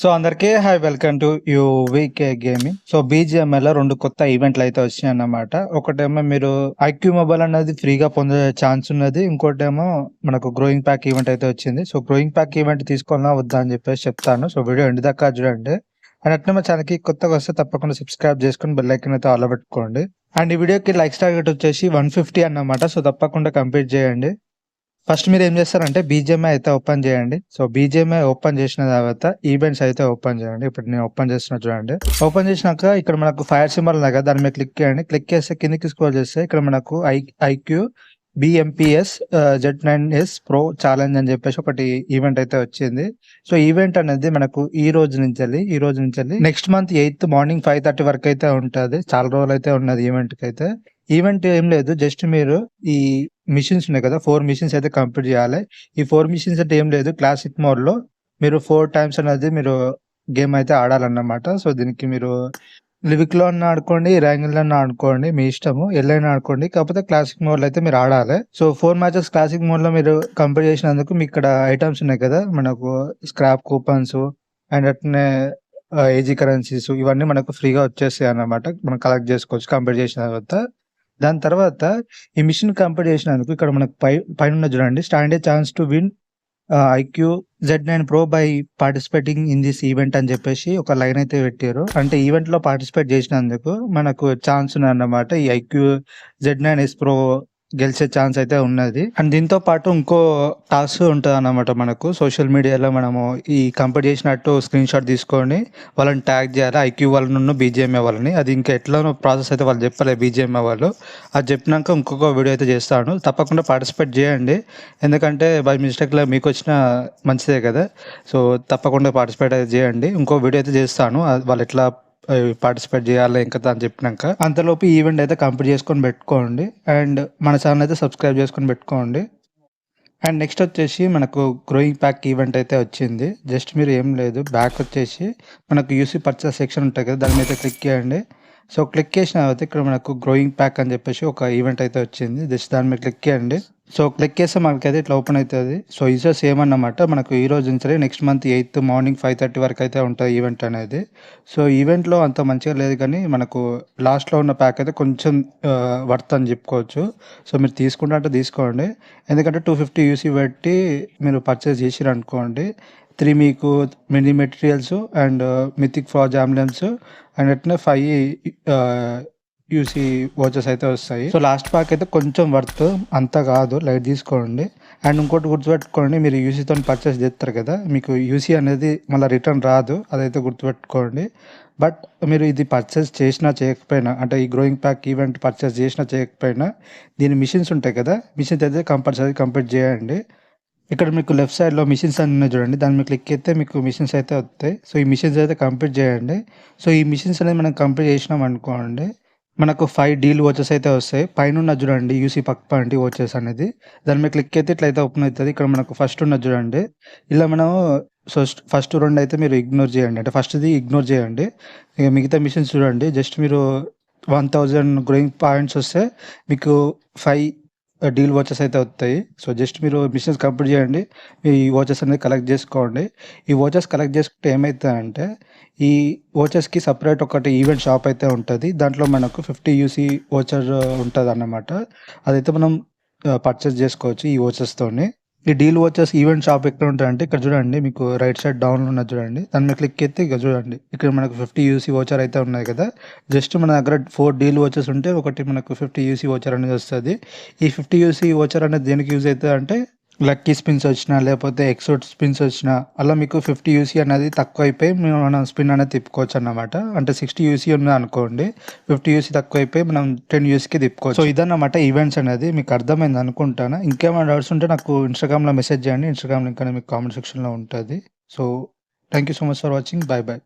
So అందరికీ hi welcome to U VK gaming. So బీజిఎంఎల్లో రెండు కొత్త ఈవెంట్లు అయితే వచ్చాయి అన్నమాట ఒకటేమో మీరు ఐక్యూ మొబైల్ అనేది ఫ్రీగా పొందే ఛాన్స్ ఉన్నది. ఇంకోటేమో మనకు గ్రోయింగ్ ప్యాక్ ఈవెంట్ అయితే వచ్చింది. సో గ్రోయింగ్ ప్యాక్ ఈవెంట్ తీసుకోవాలా వద్దా అని చెప్పేసి చెప్తాను. సో వీడియో ఎండు దాకా చూడండి. అండ్ అట్లే మా ఛానల్కి కొత్తగా వస్తే తప్పకుండా సబ్స్క్రైబ్ చేసుకుని బెల్ ఐకన్ అయితే ఆల్ పెట్టుకోండి. అండ్ ఈ వీడియోకి లైక్స్ టార్గెట్ వచ్చేసి వన్ ఫిఫ్టీ అన్నమాట. సో తప్పకుండా కంప్లీట్ చేయండి. ఫస్ట్ మీరు ఏం చేస్తారంటే బీజేఎంఐ అయితే ఓపెన్ చేయండి. సో బీజేఎంఐ ఓపెన్ చేసిన తర్వాత ఈవెంట్స్ అయితే ఓపెన్ చేయండి. ఇప్పుడు నేను ఓపెన్ చేస్తున్నా చూడండి. ఓపెన్ చేసినాక ఇక్కడ మనకు ఫైర్ సింబల్ ఉంది కదా దాని మీద క్లిక్ చేయండి. క్లిక్ చేస్తే కిందకి స్క్రోల్ చేస్తే ఇక్కడ మనకు I iQOO BMPS Z nine S pro challenge అని చెప్పేసి ఒకటి ఈవెంట్ అయితే వచ్చింది. సో ఈవెంట్ అనేది మనకు ఈ రోజు నుంచి వెళ్ళి ఈ రోజు నుంచి వెళ్ళి next month eighth morning five thirty వరకు అయితే ఉంటుంది. చాలా రోజులు అయితే ఉన్నది ఈవెంట్కి అయితే. ఈవెంట్ ఏం లేదు. జస్ట్ మీరు ఈ మిషన్స్ ఉన్నాయి కదా ఫోర్ మిషన్స్ అయితే కంప్లీట్ చేయాలి. ఈ ఫోర్ మిషన్స్ అంటే ఏం లేదు. క్లాసిక్ మోడ్లో మీరు ఫోర్ టైమ్స్ అనేది మీరు గేమ్ అయితే ఆడాలన్నమాట. సో దీనికి మీరు లివిక్లో అన్న ఆడుకోండి ర్యాంగిల్ అన్న ఆడుకోండి మీ ఇష్టము. ఎల్లైనా ఆడుకోండి కాకపోతే క్లాసిక్ మోడ్లో అయితే మీరు ఆడాలి. సో ఫోర్ మ్యాచెస్ క్లాసిక్ మోడ్లో మీరు కంప్లీట్ చేసినందుకు మీకు ఇక్కడ ఐటమ్స్ ఉన్నాయి కదా. మనకు స్క్రాప్ కూపన్స్ అండ్ అట్నే uh, ఏజీ కరెన్సీస్ ఇవన్నీ మనకు ఫ్రీగా వచ్చేస్తాయి అన్నమాట. మనం కలెక్ట్ చేసుకోవచ్చు కంప్లీట్ చేసిన తర్వాత. దాని తర్వాత ఈ మిషన్ కంప్లీట్ చేసినందుకు ఇక్కడ మనకు పై పైన చూడండి. Stand a chance to win iQOO Z nine pro by participating in this event అని చెప్పేసి ఒక లైన్ అయితే పెట్టారు. అంటే ఈవెంట్లో పార్టిసిపేట్ చేసినందుకు మనకు ఛాన్స్ ఉన్నదన్నమాట ఈ iQOO Z nine S pro గెలిచే ఛాన్స్ అయితే ఉన్నది. అండ్ దీంతో పాటు ఇంకో టాస్క్ ఉంటుంది అన్నమాట మనకు సోషల్ మీడియాలో మనము ఈ కంప్లీట్ చేసినట్టు స్క్రీన్ షాట్ తీసుకొని వాళ్ళని ట్యాగ్ చేయాలి ఐక్యూ వాళ్ళను బీజేఎంఏ వాళ్ళని. అది ఇంకా ఎట్లానో ప్రాసెస్ అయితే వాళ్ళు చెప్పలే బీజేఎంఏ వాళ్ళు. అది చెప్పినాక ఇంకొక వీడియో అయితే చేస్తాను. తప్పకుండా పార్టిసిపేట్ చేయండి. ఎందుకంటే బై మిస్టేక్లో మీకు వచ్చిన మంచిదే కదా. సో తప్పకుండా పార్టిసిపేట్ అయితే చేయండి. ఇంకో వీడియో అయితే చేస్తాను. వాళ్ళు ఎట్లా పార్టిసిపేట్ చేయాలి ఇంకా అని చెప్పినాక అంతలోపు ఈవెంట్ అయితే కంప్లీట్ చేసుకొని పెట్టుకోండి. అండ్ మన ఛానల్ అయితే సబ్స్క్రైబ్ చేసుకొని పెట్టుకోండి. అండ్ నెక్స్ట్ వచ్చేసి మనకు గ్రోయింగ్ ప్యాక్ ఈవెంట్ అయితే వచ్చింది. జస్ట్ మీరు ఏం లేదు. బ్యాక్ వచ్చేసి మనకు యూసీ పర్చేస్ సెక్షన్ ఉంటుంది కదా దాని మీద క్లిక్ చేయండి. సో క్లిక్ చేసిన తర్వాత ఇక్కడ మనకు గ్రోయింగ్ ప్యాక్ అని చెప్పేసి ఒక ఈవెంట్ అయితే వచ్చింది. జస్ట్ దాని మీద క్లిక్ చేయండి. సో క్లిక్ చేస్తే మనకైతే ఇట్లా ఓపెన్ అవుతుంది. సో ఇజో సేమ్ అన్నమాట మనకు ఈ రోజు నుంచి next month eighth morning five thirty వరకు అయితే ఉంటుంది ఈవెంట్ అనేది. సో ఈవెంట్లో అంత మంచిగా లేదు కానీ మనకు లాస్ట్లో ఉన్న ప్యాక్ అయితే కొంచెం వర్త్ అని చెప్పుకోవచ్చు. సో మీరు తీసుకుంటే తీసుకోండి. ఎందుకంటే టూ ఫిఫ్టీ యూసీ పెట్టి మీరు పర్చేస్ చేసిరనుకోండి త్రీ మీకు mini materials and mythic forge ambulance and అట్నే ఫైవ్ యూసీ వాచెస్ అయితే వస్తాయి. సో లాస్ట్ ప్యాక్ అయితే కొంచెం వర్త్ అంత కాదు లైట్ తీసుకోండి. అండ్ ఇంకోటి గుర్తుపెట్టుకోండి మీరు యూసీతో పర్చేస్ చేస్తారు కదా మీకు యూసీ అనేది మళ్ళీ రిటర్న్ రాదు అదైతే గుర్తుపెట్టుకోండి. బట్ మీరు ఇది పర్చేస్ చేసినా చేయకపోయినా అంటే ఈ గ్రోయింగ్ ప్యాక్ ఈవెంట్ పర్చేస్ చేసినా చేయకపోయినా దీని మిషన్స్ ఉంటాయి కదా మిషన్స్ అయితే కంపల్సరీ కంప్లీట్ చేయండి. ఇక్కడ మీకు లెఫ్ట్ సైడ్లో మిషన్స్ అన్ని ఉన్నాయి చూడండి. దాని మీద క్లిక్ అయితే మీకు మిషన్స్ అయితే వస్తాయి. సో ఈ మిషన్స్ అయితే కంప్లీట్ చేయండి. సో ఈ మిషన్స్ అనేది మనం కంప్లీట్ చేసినాం అనుకోండి మనకు ఫైవ్ డీల్ వాచెస్ అయితే వస్తాయి. పైన ఉన్న చూడండి యూసీ పక్క పంటి వాచెస్ అనేది. దాని మీద క్లిక్ అయితే ఇట్లా అయితే ఓపెన్ అవుతుంది. ఇక్కడ మనకు ఫస్ట్ ఉన్న చూడండి. ఇలా మనం ఫస్ట్ ఫస్ట్ రెండు అయితే మీరు ఇగ్నోర్ చేయండి. అంటే ఫస్ట్ది ఇగ్నోర్ చేయండి. ఇక మిగతా మిషన్స్ చూడండి. జస్ట్ మీరు వన్ థౌజండ్ గ్రోయింగ్ పాయింట్స్ వస్తే మీకు ఫైవ్ డీల్ వాచెస్ అయితే వస్తాయి. సో జస్ట్ మీరు మిషన్స్ కంప్లీట్ చేయండి. ఈ వాచెస్ అనేది కలెక్ట్ చేసుకోండి. ఈ వాచెస్ కలెక్ట్ చేసుకుంటే ఏమవుతుందంటే ఈ వాచెస్కి సపరేట్ ఒకటి ఈవెంట్ షాప్ అయితే ఉంటుంది. దాంట్లో మనకు ఫిఫ్టీ యూసీ వాచర్ ఉంటుంది అన్నమాట అదైతే మనం పర్చేస్ చేసుకోవచ్చు ఈ వాచెస్తోని ఈ డీల్ వచ్చేసి ఈవెంట్ షాప్ ఎక్కడ ఉంటాయంటే ఇక్కడ చూడండి మీకు రైట్ సైడ్ డౌన్ ఉన్నది చూడండి. దాని మీద క్లిక్ అయితే ఇక్కడ చూడండి. ఇక్కడ మనకు ఫిఫ్టీ యూసీ వాచర్ అయితే ఉన్నాయి కదా. జస్ట్ మన దగ్గర ఫోర్ డీల్ వచ్చేసి ఉంటే ఒకటి మనకు ఫిఫ్టీ యూసీ వాచర్ అనేది వస్తుంది. ఈ ఫిఫ్టీ యూసీ వాచర్ అనేది దేనికి యూజ్ అవుతుంది అంటే లక్కీ స్పిన్స్ వచ్చినా లేకపోతే ఎక్సోట్ స్పిన్స్ వచ్చినా అలా మీకు ఫిఫ్టీ యూసీ అనేది తక్కువ అయిపోయి మనం స్పిన్ అనేది తిప్పుకోవచ్చు అన్నమాట. అంటే సిక్స్టీ యూసీ ఉంది అనుకోండి ఫిఫ్టీ యూసీ తక్కువ అయిపోయి మనం టెన్ యూసీకి తిప్పుకోవచ్చు. సో ఇదన్నమాట ఈవెంట్స్ అనేది మీకు అర్థమైంది అనుకుంటాను. ఇంకేమైనా డౌట్స్ ఉంటే నాకు ఇన్స్టాగ్రామ్లో మెసేజ్ చేయండి. ఇన్స్టాగ్రామ్ లింక్ అనేది మీకు కామెంట్ సెక్షన్లో ఉంటుంది. So thank you so much for watching. Bye bye